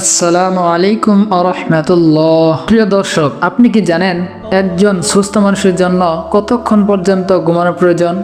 আসসালামু আলাইকুম আরহামতুল্লাহ প্রিয় দর্শক, আপনি কি জানেন একজন সুস্থ মানুষের জন্য কতক্ষণ পর্যন্ত ঘুমানো প্রয়োজন?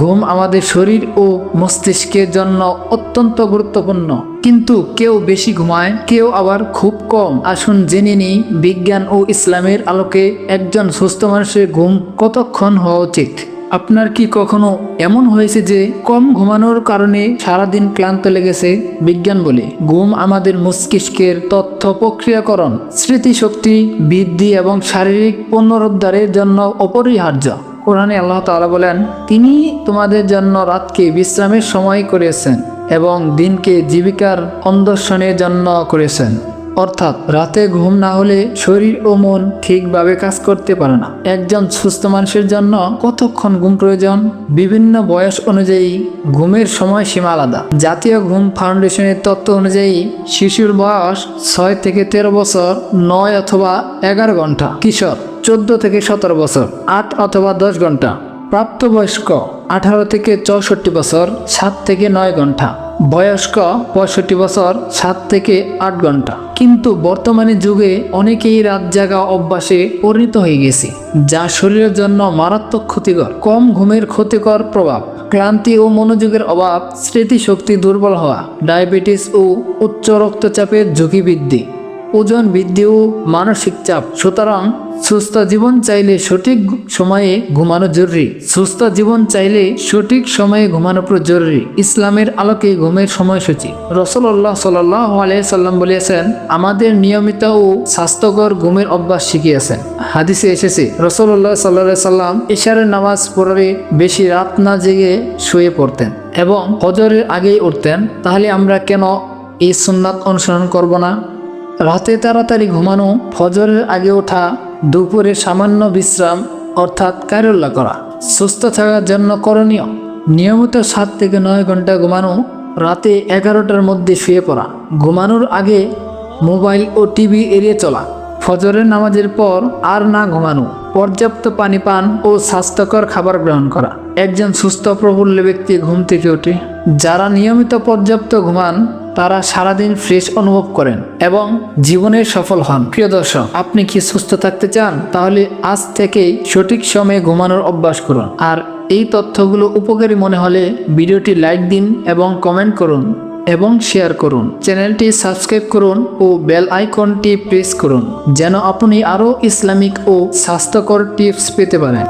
ঘুম আমাদের শরীর ও মস্তিষ্কের জন্য অত্যন্ত গুরুত্বপূর্ণ। কিন্তু কেউ বেশি ঘুমায়, কেউ আবার খুব কম। আসুন জেনে নিই, বিজ্ঞান ও ইসলামের আলোকে একজন সুস্থ মানুষের ঘুম কতক্ষণ হওয়া উচিত? আপনার কি কখনো এমন হয়েছে যে কম ঘুমানোর কারণে সারাদিন ক্লান্ত লেগেছে? বিজ্ঞান বলে, ঘুম আমাদের মস্তিষ্কের তথ্য প্রক্রিয়াকরণ, স্মৃতিশক্তি বৃদ্ধি এবং শারীরিক পুনরুদ্ধারের জন্য অপরিহার্য। কোরআনে আল্লাহ তাআলা বলেন, তিনি তোমাদের জন্য রাতকে বিশ্রামের সময় করেছেন এবং দিনকে জীবিকার অন্দর্শনের জন্য করেছেন। অর্থাৎ রাতে ঘুম না হলে শরীর ও মন ঠিকভাবে কাজ করতে পারে না। একজন সুস্থ মানুষের জন্য কতক্ষণ ঘুম প্রয়োজন? বিভিন্ন বয়স অনুযায়ী ঘুমের সময় সীমা আলাদা। জাতীয় ঘুম ফাউন্ডেশনের তত্ত্ব অনুযায়ী শিশুর বয়স ছয় থেকে তেরো বছর, নয় অথবা এগারো ঘণ্টা। কিশোর চোদ্দ থেকে সতেরো বছর, আট অথবা দশ ঘণ্টা। প্রাপ্তবয়স্ক আঠারো থেকে চৌষট্টি বছর, সাত থেকে নয় ঘণ্টা। বয়স্ক পঁয়ষট্টি বছর, সাত থেকে আট ঘণ্টা। কিন্তু বর্তমানে যুগে অনেকেই রাত জাগা অভ্যাসে পরিণত হয়ে গেছে, যা শরীরের জন্য মারাত্মক ক্ষতিকর, কম ঘুমের ক্ষতিকর প্রভাব। ক্লান্তি ও মনোযোগের অভাব, স্মৃতিশক্তি দুর্বল হওয়া, ডায়াবেটিস ও উচ্চ রক্তচাপের ঝুঁকি বৃদ্ধি। ওজন বৃদ্ধি ও মানসিক চাপ। সুতরাং সুস্থ জীবন চাইলে সঠিক সময়ে ঘুমানো জরুরি। সুস্থ জীবন চাইলে সঠিক সময়ে ঘুমানো জরুরি। ইসলামের আলোকে ঘুমের সময়সূচি। রসল্লাহ সাল্লাহ সাল্লাম বলেছেন, আমাদের নিয়মিত ও স্বাস্থ্যকর ঘুমের অভ্যাস শিখিয়েছেন। হাদিসে এসেছে রসল্লাহ সাল্লাহ সাল্লাম ইশারের নামাজ পড়ে বেশি রাত না জেগে শুয়ে পড়তেন এবং হজরের আগেই উঠতেন। তাহলে আমরা কেন এই সুন্নাত অনুসরণ করব না? রাতে তাড়াতাড়ি ঘুমানো, ফজরের আগে ওঠা, দুপুরে সামান্য বিশ্রাম, অর্থাৎ কায়রল্লা করা। সুস্থ থাকার জন্য করণীয়। নিয়মিত সাত থেকে নয় ঘণ্টা ঘুমানো, রাতে এগারোটার মধ্যে শুয়ে পড়া। ঘুমানোর আগে মোবাইল ও টিভি এড়িয়ে চলা। ফজরের নামাজের পর আর না ঘুমানো, পর্যাপ্ত পানি পান ও স্বাস্থ্যকর খাবার গ্রহণ করা। একজন সুস্থ প্রফুল্ল ব্যক্তি ঘুম থেকে ওঠে। যারা নিয়মিত পর্যাপ্ত ঘুমান, তারা সারাদিন ফ্রেশ অনুভব করেন এবং জীবনে সফল হন। প্রিয় দর্শক, আপনি কি সুস্থ থাকতে চান? তাহলে আজ থেকেই সঠিক সময়ে ঘুমানোর অভ্যাস করুন। আর এই তথ্যগুলো উপকারী মনে হলে ভিডিওটি লাইক দিন এবং কমেন্ট করুন। এবং শেয়ার করুন। চ্যানেলটি সাবস্ক্রাইব করুন ও বেল আইকনটি প্রেস করুন, যেন আপনি আরও ইসলামিক ও স্বাস্থ্যকর টিপস পেতে পারেন।